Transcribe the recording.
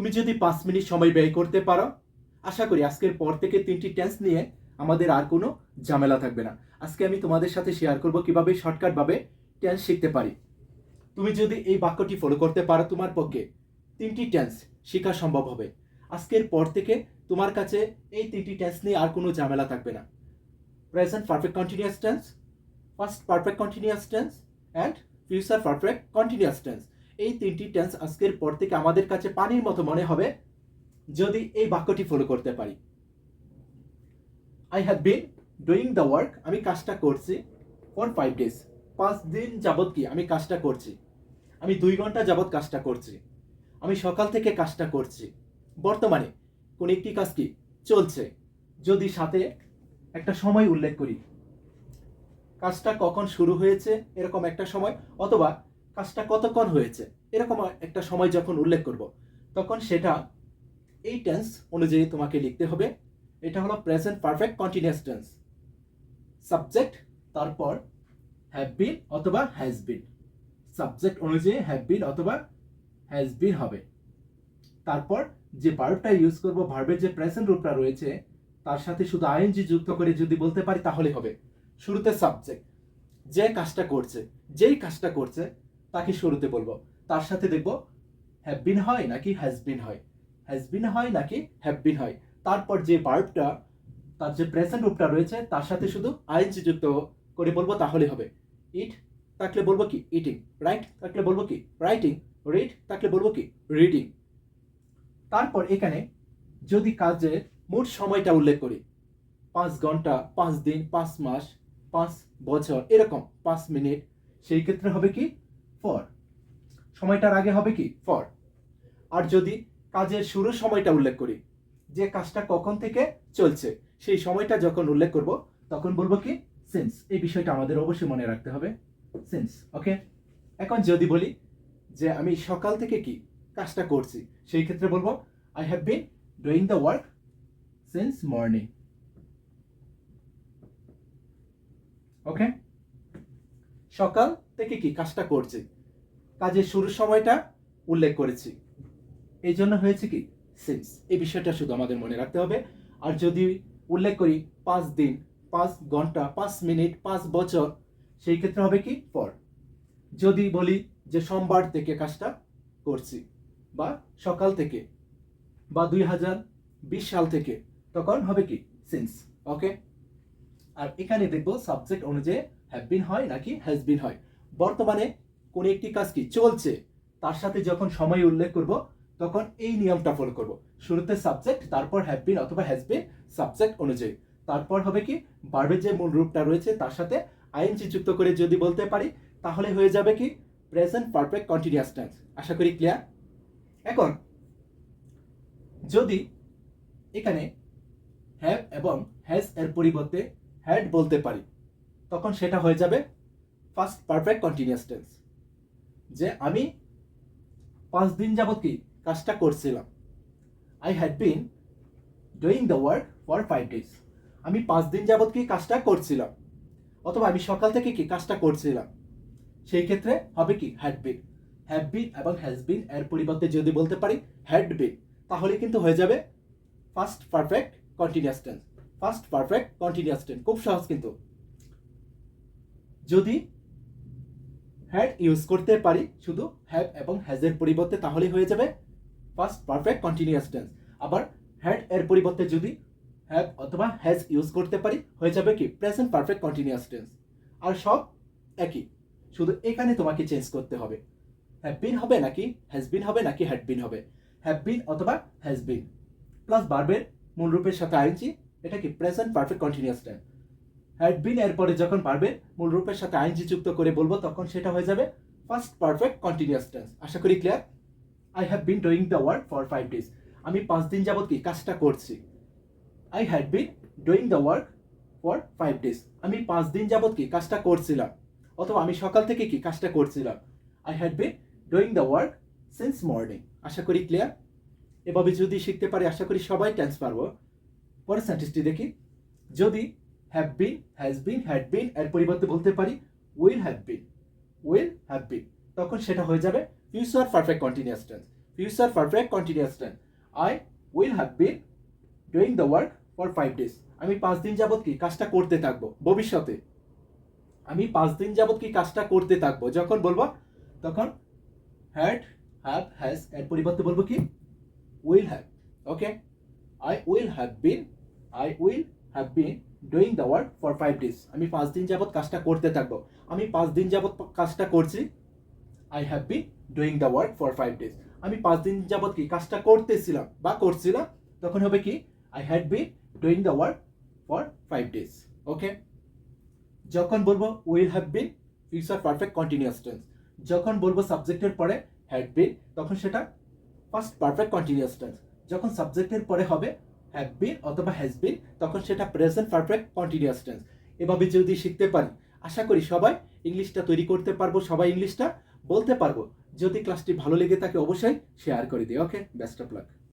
তুমি যদি পাঁচ মিনিট সময় ব্যয় করতে পারো, আশা করি আজকের পর থেকে তিনটি টেন্স নিয়ে আমাদের আর কোনো ঝামেলা থাকবে না। আজকে আমি তোমাদের সাথে শেয়ার করব কীভাবে শর্টকাটভাবে টেন্স শিখতে পারি। তুমি যদি এই বাক্যটি ফলো করতে পারো তোমার পক্ষে, তিনটি টেন্স শেখা সম্ভব হবে। আজকের পর থেকে তোমার কাছে এই তিনটি টেন্স নিয়ে আর কোনো ঝামেলা থাকবে না। Present perfect continuous tense first perfect continuous tense and future perfect continuous tense এই তিনটি টেন্স আজকের পর থেকে আমাদের কাছে পানির মতো মনে হবে, যদি এই বাক্যটি ফলো করতে পারি। I have been doing the work আমি কাজটা করছি ফর ফাইভ ডেজ পাঁচ দিন যাবৎ কি? আমি কাজটা করছি। আমি দুই ঘণ্টা যাবৎ কাজটা করছি। আমি সকাল থেকে কাজটা করছি। বর্তমানে কোন একটি কাজ কি? চলছে। যদি সাথে একটা সময় উল্লেখ করি। কাজটা কখন শুরু হয়েছে? এরকম একটা সময়। অথবা কাজটা কতক্ষণ হয়েছে? এরকম একটা সময় যখন উল্লেখ করব, তখন সেটা এই টেন্স অনুযায়ী তোমাকে লিখতে হবে। এটা হলো present perfect continuous tense subject তারপর হ্যাভ বিন অথবা হ্যাজ বিন সাবজেক্ট অনুযায়ী হ্যাভ বিন অথবা হ্যাজ বিন হবে। তারপর যে ভার্বটা ইউজ করব ভার্বের যে প্রেজেন্ট রূপটা রয়েছে, তার সাথে শুধু আইএনজি যুক্ত করে যদি বলতে পারি তাহলে হবে। শুরুতে সাবজেক্ট যে কাজটা করছে, যেই কাজটা করছে তাকে শুরুতে বলব। তার সাথে দেখব হ্যাভ বিন হয় নাকি হ্যাজ বিন হয়? হ্যাজ বিন হয় নাকি হ্যাভ বিন হয়? তারপর যে বার্বটা তার যে প্রেজেন্ট রূপটা রয়েছে, তার সাথে শুধু আইএনজি যুক্ত করে বলব তাহলে হবে। ইট থাকলে বলব কি? ইটিং রাইট থাকলে বলব কি? রাইটিং রিড থাকলে বলব কি? রিডিং তারপর এখানে যদি কাজে মোট সময়টা উল্লেখ করি, পাঁচ ঘণ্টা, পাঁচ দিন, পাঁচ মাস, পাঁচ বছর, এরকম, পাঁচ মিনিট, সেই ক্ষেত্রে হবে কি? ফর সময়টার আগে হবে কি? ফর আর যদি কাজের শুরুর সময়টা উল্লেখ করি, যে কাজটা কখন থেকে চলছে, সেই সময়টা যখন উল্লেখ করব, তখন বলব কি? সিন্স এই বিষয়টা আমাদের অবশ্যই মনে রাখতে হবে। সিন্স ওকে এখন যদি বলি যে আমি সকাল থেকে কি কাজটা করছি, সেই ক্ষেত্রে বলব I have been doing the work since morning okay সকাল থেকে কি কাজটা করছে? কাজের শুরুর সময়টা উল্লেখ করেছি। এই জন্য হয়েছে কি? সিন্স এই বিষয়টা শুধু আমাদের মনে রাখতে হবে। আর যদি উল্লেখ করি পাঁচ দিন, পাঁচ ঘণ্টা, পাঁচ মিনিট, পাঁচ বছর, সেই ক্ষেত্রে হবে কি? পর যদি বলি যে সোমবার থেকে কাজটা করছি বা সকাল থেকে বা দুই হাজার বিশ সাল থেকে, তখন হবে কি? সিন্স ওকে আর এখানে দেখব সাবজেক্ট অনুযায়ী হ্যাভ বিন হয় নাকি হ্যাজ বিন হয়। বর্তমানে কোন একটি কাজ কি চলছে, তার সাথে যখন সময় উল্লেখ করব, তখন এই নিয়মটা ফলো করব। শুরুতে সাবজেক্ট তারপর হ্যাভ বিন অথবা হ্যাজ বিন সাবজেক্ট অনুযায়ী। তারপর হবে কি ভার্বের যে মূল রূপটা রয়েছে, তার সাথে আইএনজি যুক্ত করে যদি বলতে পারি, তাহলে হয়ে যাবে কি প্রেজেন্ট পারফেক্ট কন্টিনিউয়াস টেন্স আশা করি ক্লিয়ার এখন, যদি এখানে হ্যাভ এবং হ্যাজ এর পরিবর্তে হ্যাড বলতে পারি, তখন সেটা হয়ে যাবে ফার্স্ট পারফেক্ট কন্টিনিউয়াস টেন্স যে আমি পাঁচ দিন যাবত কি কাজটা করছিলাম? I had been doing the work for five days আমি পাঁচ দিন যাবত কি কাজটা করছিলাম? অথবা আমি সকাল থেকে কি কাজটা করছিলাম? সেই ক্ষেত্রে হবে কি হ্যাড বিন হ্যাভ বিন এবং হ্যাজ বিন এর পরিবর্তে যদি বলতে পারি হ্যাড বিন তাহলে কিন্তু হয়ে যাবে first perfect continuous tense first perfect continuous tense খুব সহজ কিন্তু। যদি হ্যাড ইউজ করতে পারি, শুধু হ্যাভ এবং হ্যাজের পরিবর্তে তাহলে হয়ে যাবে। ফার্স্ট পারফেক্ট কন্টিনিউয়াস টেন্স আবার হ্যাড এর পরিবর্তে যদি হ্যাভ অথবা হ্যাজ ইউজ করতে পারি, হয়ে যাবে কি? প্রেজেন্ট পারফেক্ট কন্টিনিউয়াস টেন্স আর সব একই। শুধু এখানে তোমাকে চেঞ্জ করতে হবে। হ্যাভ বিন হবে নাকি হ্যাজ বিন হবে নাকি হ্যাড বিন হবে? হ্যাভ বিন অথবা হ্যাজ বিন প্লাস বার্বের মূল রূপের সাথে আইনছি এটা কি present perfect continuous tense had been এরপরে যখন পারবে, মূল রূপের সাথে আইনজি যুক্ত করে বলব, তখন সেটা হয়ে যাবে ফার্স্ট পারফেক্ট কন্টিনিউয়াস টেন্স আশা করি clear I have been doing the work for five days আমি পাঁচ দিন যাবত কি কাজটা করছি? I had been doing the work for five days আমি পাঁচ দিন যাবত কি কাজটা করছিলাম? অথবা আমি সকাল থেকে কি কাজটা করছিলাম? I had been doing the work since morning আশা করি ক্লিয়ার এভাবে যদি শিখতে পারি, আশা করি সবাই টেন্স পারব। পরের সেন্টেন্সটি দেখি। যদি have been has been had been এর পরিবর্তে বলতে পারি will have been will have been তখন সেটা হয়ে যাবে future perfect continuous tense future perfect continuous tense I will have been doing the work for five days আমি পাঁচ দিন যাবত কি কাজটা করতে থাকব? ভবিষ্যতে। আমি পাঁচ দিন যাবত কি কাজটা করতে থাকব? যখন বলব, তখন হ্যাড হ্যাভ হ্যাজ এর পরিবর্তে বলব কি? Will have okay I will have been I will have been doing the work for five days আমি পাঁচ দিন যাবৎ কাজটা করতে থাকব। আমি পাঁচ দিন যাবৎ কাজটা করছি। I have been doing the work for five days আমি পাঁচ দিন যাবৎ কি কাজটা করতেছিলাম বা করছিলাম, তখন হবে কি? I had be doing the work for five days okay যখন বলব will have been future perfect continuous tense যখন বলব সাবজেক্টের পরে হ্যাড বিন তখন সেটা ফার্স্ট পারফেক্ট কন্টিনিউয়াস টেন্স যখন সাবজেক্টের পরে হবে হ্যাভ বিন অথবা হ্যাজ বিন তখন সেটা প্রেজেন্ট পারফেক্ট কন্টিনিউয়াস টেন্স এভাবে যদি শিখতে পারি, আশা করি সবাই ইংলিশটা তৈরি করতে পারব, সবাই ইংলিশটা বলতে পারব। যদি ক্লাসটি ভালো লেগে থাকে, অবশ্যই শেয়ার করে দিই ওকে বেস্ট অফ লাক